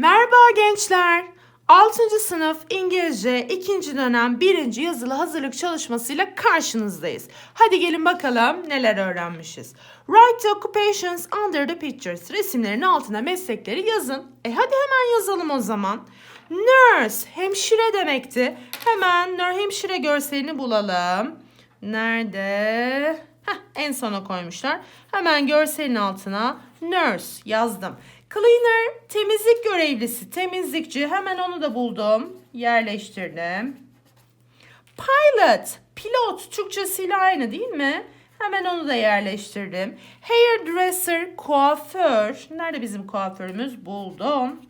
Merhaba gençler. 6. sınıf İngilizce 2. dönem 1. yazılı hazırlık çalışmasıyla karşınızdayız. Hadi gelin bakalım neler öğrenmişiz. Write the occupations under the pictures. Resimlerin altına meslekleri yazın. E hadi hemen yazalım o zaman. Nurse, hemşire demekti. Hemen nör hemşire görselini bulalım. Nerede? Heh, en sona koymuşlar. Hemen görselin altına nurse yazdım. Cleaner temizlik görevlisi, temizlikçi. Hemen onu da buldum. Yerleştirdim. Pilot, pilot Türkçesiyle aynı değil mi? Hemen onu da yerleştirdim. Hairdresser, kuaför. Nerede bizim kuaförümüz? Buldum.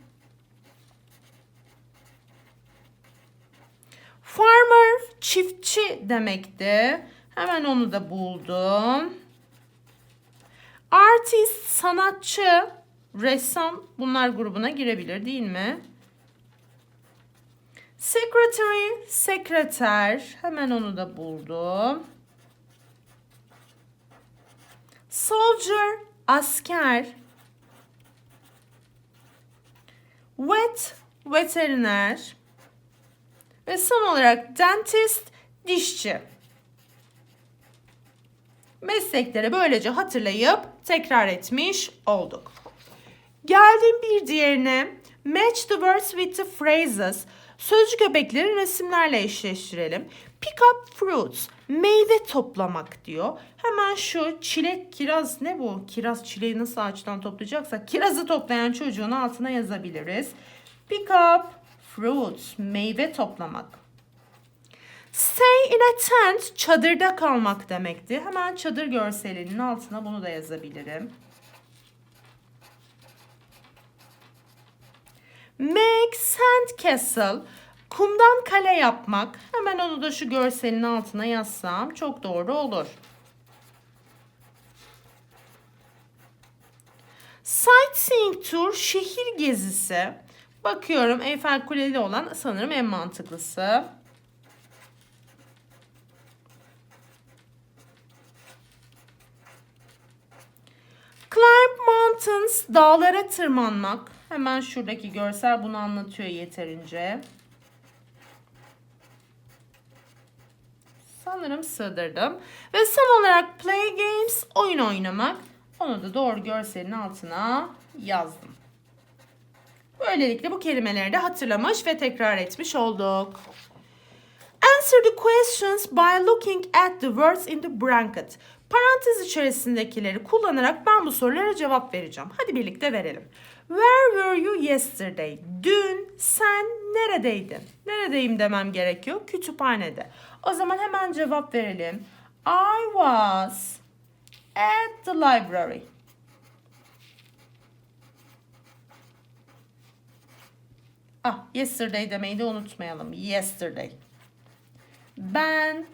Farmer, çiftçi demekti. Hemen onu da buldum. Artist, sanatçı, ressam bunlar grubuna girebilir değil mi? Secretary, sekreter. Hemen onu da buldum. Soldier, asker. Vet, veteriner. Ve son olarak dentist, dişçi. Meslekleri böylece hatırlayıp tekrar etmiş olduk. Geldim bir diğerine. Match the words with the phrases. Sözcük öbekleri resimlerle eşleştirelim. Pick up fruits. Meyve toplamak diyor. Hemen şu çilek, kiraz ne bu? Kiraz çileği nasıl ağaçtan toplayacaksak kirazı toplayan çocuğun altına yazabiliriz. Pick up fruits. Meyve toplamak. Stay in a tent. Çadırda kalmak demekti. Hemen çadır görselinin altına bunu da yazabilirim. Make sand castle. Kumdan kale yapmak. Hemen onu da şu görselin altına yazsam çok doğru olur. Sightseeing tour şehir gezisi. Bakıyorum Eyfel Kuleli olan sanırım en mantıklısı. Climb mountains, dağlara tırmanmak. Hemen şuradaki görsel bunu anlatıyor yeterince. Sanırım sığdırdım. Ve son olarak play games, oyun oynamak. Onu da doğru görselin altına yazdım. Böylelikle bu kelimeleri de hatırlamış ve tekrar etmiş olduk. Answer the questions by looking at the words in the bracket. Parantez içerisindekileri kullanarak ben bu sorulara cevap vereceğim. Hadi birlikte verelim. Where were you yesterday? Dün sen neredeydin? Neredeyim demem gerekiyor. Kütüphanede. O zaman hemen cevap verelim. I was at the library. Ah, yesterday demeyi de unutmayalım. Yesterday. Ben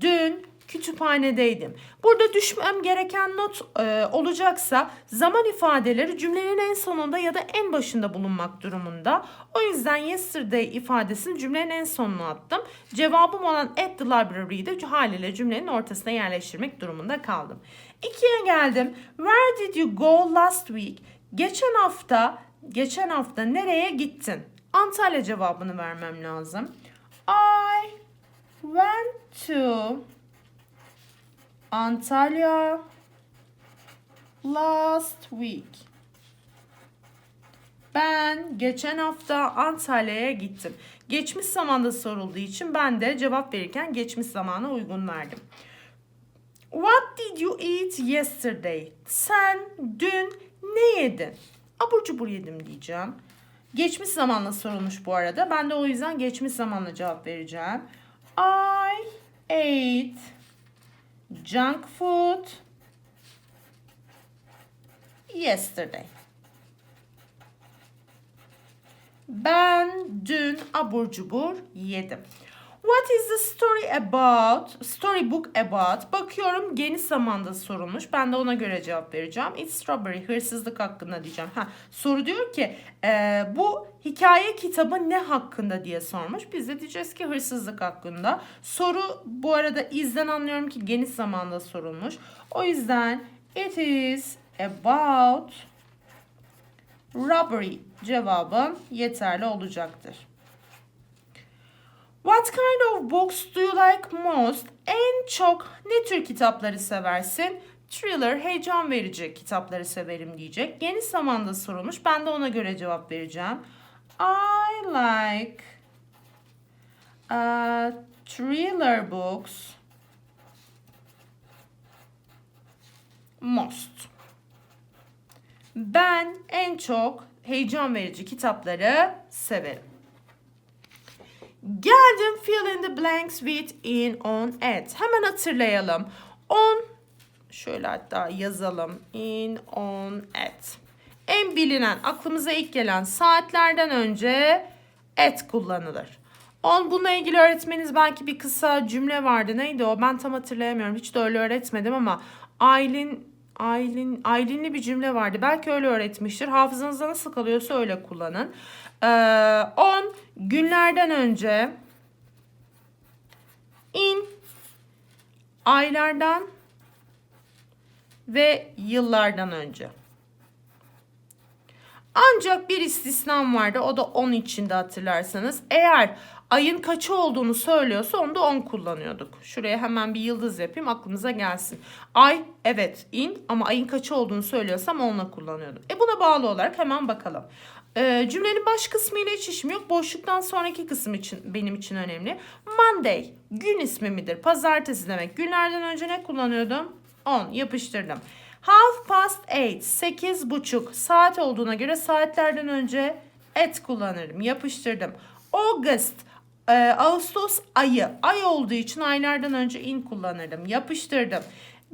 dün kütüphanedeydim. Burada düşmem gereken not e, olacaksa zaman ifadeleri cümlenin en sonunda ya da en başında bulunmak durumunda. O yüzden yesterday ifadesini cümlenin en sonuna attım. Cevabım olan at the library'yi de haliyle cümlenin ortasına yerleştirmek durumunda kaldım. İkiye geldim. Where did you go last week? Geçen hafta, geçen hafta nereye gittin? Antalya cevabını vermem lazım. I went to Antalya last week. Ben geçen hafta Antalya'ya gittim. Geçmiş zamanda sorulduğu için ben de cevap verirken geçmiş zamana uygun verdim. What did you eat yesterday? Sen dün ne yedin? Abur cubur yedim diyeceğim. Geçmiş zamanla sorulmuş bu arada. Ben de o yüzden geçmiş zamanla cevap vereceğim. I ate junk food yesterday. Ben dün abur cubur yedim. What is the story about? Storybook about. Bakıyorum geniş zamanda sorulmuş. Ben de ona göre cevap vereceğim. It's strawberry. Hırsızlık hakkında diyeceğim. Ha, soru diyor ki e, bu hikaye kitabı ne hakkında diye sormuş. Biz de diyeceğiz ki hırsızlık hakkında. Soru bu arada izden anlıyorum ki geniş zamanda sorulmuş. O yüzden it is about robbery cevabım yeterli olacaktır. What kind of books do you like most? En çok ne tür kitapları seversin? Thriller, heyecan verici kitapları severim diyecek. Geniş zamanda sorulmuş. Ben de ona göre cevap vereceğim. I like uh, thriller books most. Ben en çok heyecan verici kitapları severim. Geldim fill in the blanks with in on at. Hemen hatırlayalım. On şöyle hatta yazalım. In on at. En bilinen aklımıza ilk gelen saatlerden önce at kullanılır. On bununla ilgili öğretmeniz belki bir kısa cümle vardı. Neydi o? Ben tam hatırlayamıyorum. Hiç de öyle öğretmedim ama Aylin Aylin Aylinli bir cümle vardı. Belki öyle öğretmiştir. Hafızanızda nasıl kalıyorsa öyle kullanın. Ee, on günlerden önce in aylardan ve yıllardan önce. Ancak bir istisnam vardı. O da 10 içinde hatırlarsanız. Eğer ayın kaçı olduğunu söylüyorsa onda 10 kullanıyorduk. Şuraya hemen bir yıldız yapayım aklınıza gelsin. Ay evet in ama ayın kaçı olduğunu söylüyorsam 10'la kullanıyordum. E buna bağlı olarak hemen bakalım. Ee, cümlenin baş kısmıyla hiç işim yok. Boşluktan sonraki kısım için benim için önemli. Monday gün ismi midir? Pazartesi demek. Günlerden önce ne kullanıyordum? 10 yapıştırdım. Half past eight, sekiz buçuk saat olduğuna göre saatlerden önce at kullanırım. Yapıştırdım. August, e, Ağustos ayı. Ay olduğu için aylardan önce in kullanırım. Yapıştırdım.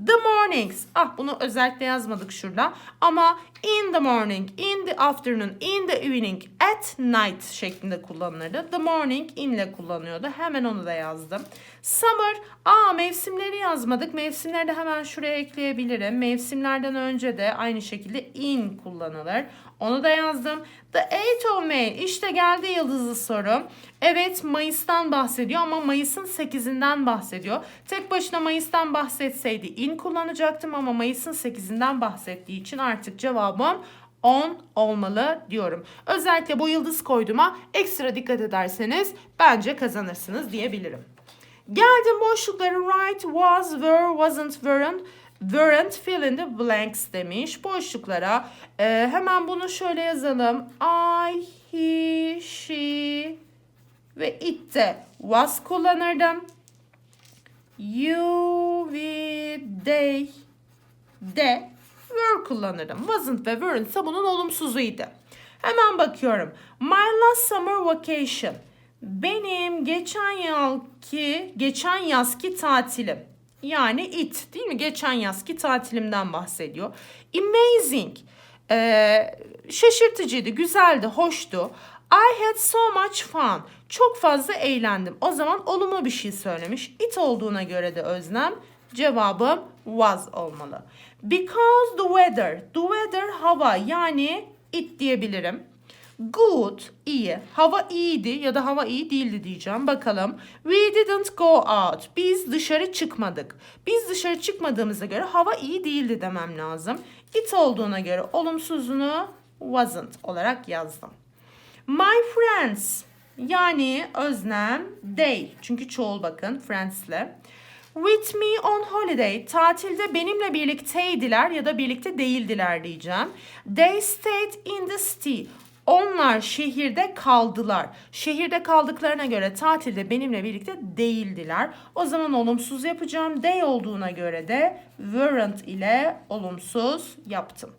The mornings. Ah bunu özellikle yazmadık şurada. Ama in the morning, in the afternoon, in the evening, at night şeklinde kullanılırdı. The morning in ile kullanıyordu. Hemen onu da yazdım. Summer. Aa mevsimleri yazmadık. Mevsimleri de hemen şuraya ekleyebilirim. Mevsimlerden önce de aynı şekilde in kullanılır. Onu da yazdım. The 8 of May. İşte geldi yıldızlı soru. Evet Mayıs'tan bahsediyor ama Mayıs'ın 8'inden bahsediyor. Tek başına Mayıs'tan bahsetseydi in kullanacaktım ama Mayıs'ın 8'inden bahsettiği için artık cevabım 10 olmalı diyorum. Özellikle bu yıldız koyduğuma ekstra dikkat ederseniz bence kazanırsınız diyebilirim. Geldim boşlukları right, was, were, wasn't, weren't, weren't fill in the blanks demiş. Boşluklara e, hemen bunu şöyle yazalım. I, he, she ve it de was kullanırdım. You, we, they de were kullanırım. Wasn't ve weren't ise bunun olumsuzuydu. Hemen bakıyorum. My last summer vacation. Benim geçen yılki, geçen yazki tatilim. Yani it değil mi? Geçen yazki tatilimden bahsediyor. Amazing. Ee, şaşırtıcıydı, güzeldi, hoştu. I had so much fun. Çok fazla eğlendim. O zaman olumlu bir şey söylemiş. It olduğuna göre de özlem. Cevabım was olmalı. Because the weather. The weather hava yani it diyebilirim. Good, iyi. Hava iyiydi ya da hava iyi değildi diyeceğim. Bakalım. We didn't go out. Biz dışarı çıkmadık. Biz dışarı çıkmadığımıza göre hava iyi değildi demem lazım. It olduğuna göre olumsuzunu wasn't olarak yazdım. My friends yani öznem they. Çünkü çoğul bakın friends'le. With me on holiday. Tatilde benimle birlikteydiler ya da birlikte değildiler diyeceğim. They stayed in the city. Onlar şehirde kaldılar. Şehirde kaldıklarına göre tatilde benimle birlikte değildiler. O zaman olumsuz yapacağım. They olduğuna göre de weren't ile olumsuz yaptım.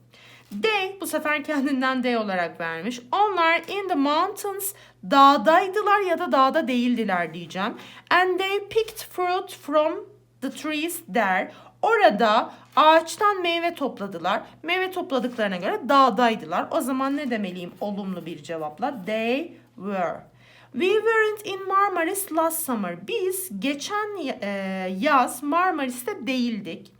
They bu sefer kendinden they olarak vermiş. Onlar in the mountains dağdaydılar ya da dağda değildiler diyeceğim. And they picked fruit from the trees there. Orada ağaçtan meyve topladılar. Meyve topladıklarına göre dağdaydılar. O zaman ne demeliyim olumlu bir cevapla? They were. We weren't in Marmaris last summer. Biz geçen e, yaz Marmaris'te değildik.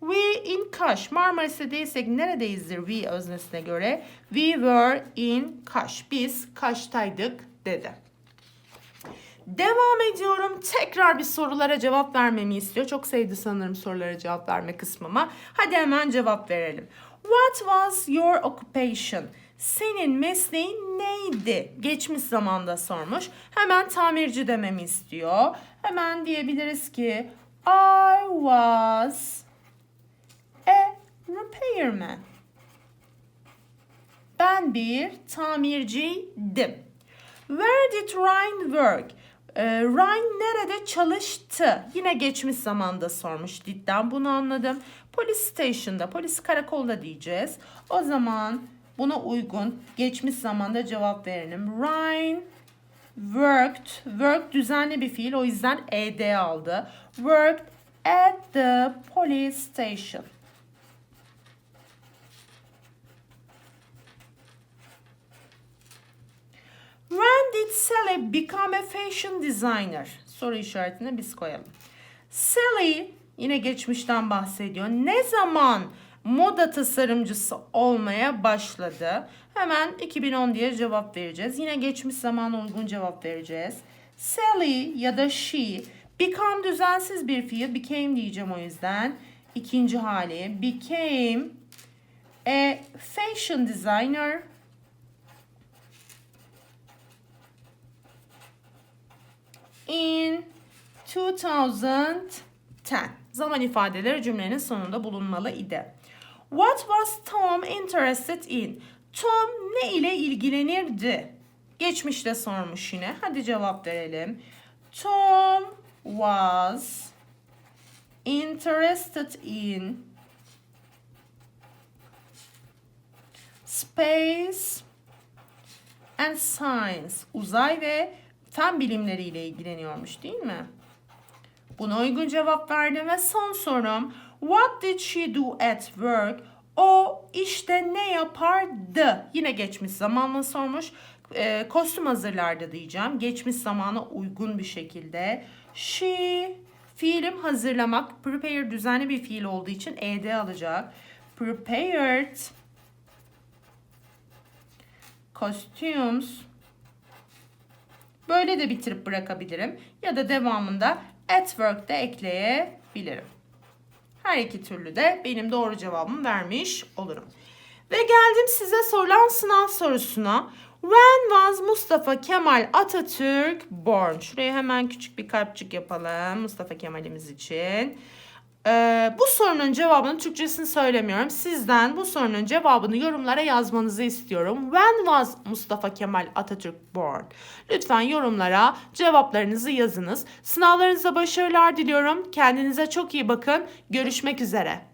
We in Kaş. Marmaris'te değilsek neredeyizdir we öznesine göre? We were in Kaş. Biz Kaş'taydık dedi. Devam ediyorum. Tekrar bir sorulara cevap vermemi istiyor. Çok sevdi sanırım sorulara cevap verme kısmıma. Hadi hemen cevap verelim. What was your occupation? Senin mesleğin neydi? Geçmiş zamanda sormuş. Hemen tamirci dememi istiyor. Hemen diyebiliriz ki I was a repairman. Ben bir tamirciydim. Where did Ryan work? Ee, Ryan nerede çalıştı? Yine geçmiş zamanda sormuş Did'den bunu anladım. Police station'da, polis karakolda diyeceğiz. O zaman buna uygun geçmiş zamanda cevap verelim. Ryan worked. Work düzenli bir fiil o yüzden ed aldı. Worked at the police station. When did Sally become a fashion designer? Soru işaretini biz koyalım. Sally yine geçmişten bahsediyor. Ne zaman moda tasarımcısı olmaya başladı? Hemen 2010 diye cevap vereceğiz. Yine geçmiş zamana uygun cevap vereceğiz. Sally ya da she become düzensiz bir fiil. Became diyeceğim o yüzden. İkinci hali became a fashion designer in 2010. Zaman ifadeleri cümlenin sonunda bulunmalı idi. What was Tom interested in? Tom ne ile ilgilenirdi? Geçmişte sormuş yine. Hadi cevap verelim. Tom was interested in space and science. Uzay ve fen bilimleriyle ilgileniyormuş değil mi? Buna uygun cevap verdim ve son sorum. What did she do at work? O işte ne yapardı? Yine geçmiş zamanla sormuş. Ee, kostüm hazırlardı diyeceğim. Geçmiş zamana uygun bir şekilde. She fiilim hazırlamak. Prepare düzenli bir fiil olduğu için ed alacak. Prepared costumes Böyle de bitirip bırakabilirim. Ya da devamında at work de ekleyebilirim. Her iki türlü de benim doğru cevabımı vermiş olurum. Ve geldim size sorulan sınav sorusuna. When was Mustafa Kemal Atatürk born? Şuraya hemen küçük bir kalpçik yapalım Mustafa Kemal'imiz için. Ee, bu sorunun cevabını Türkçesini söylemiyorum. Sizden bu sorunun cevabını yorumlara yazmanızı istiyorum. When was Mustafa Kemal Atatürk born? Lütfen yorumlara cevaplarınızı yazınız. Sınavlarınızda başarılar diliyorum. Kendinize çok iyi bakın. Görüşmek üzere.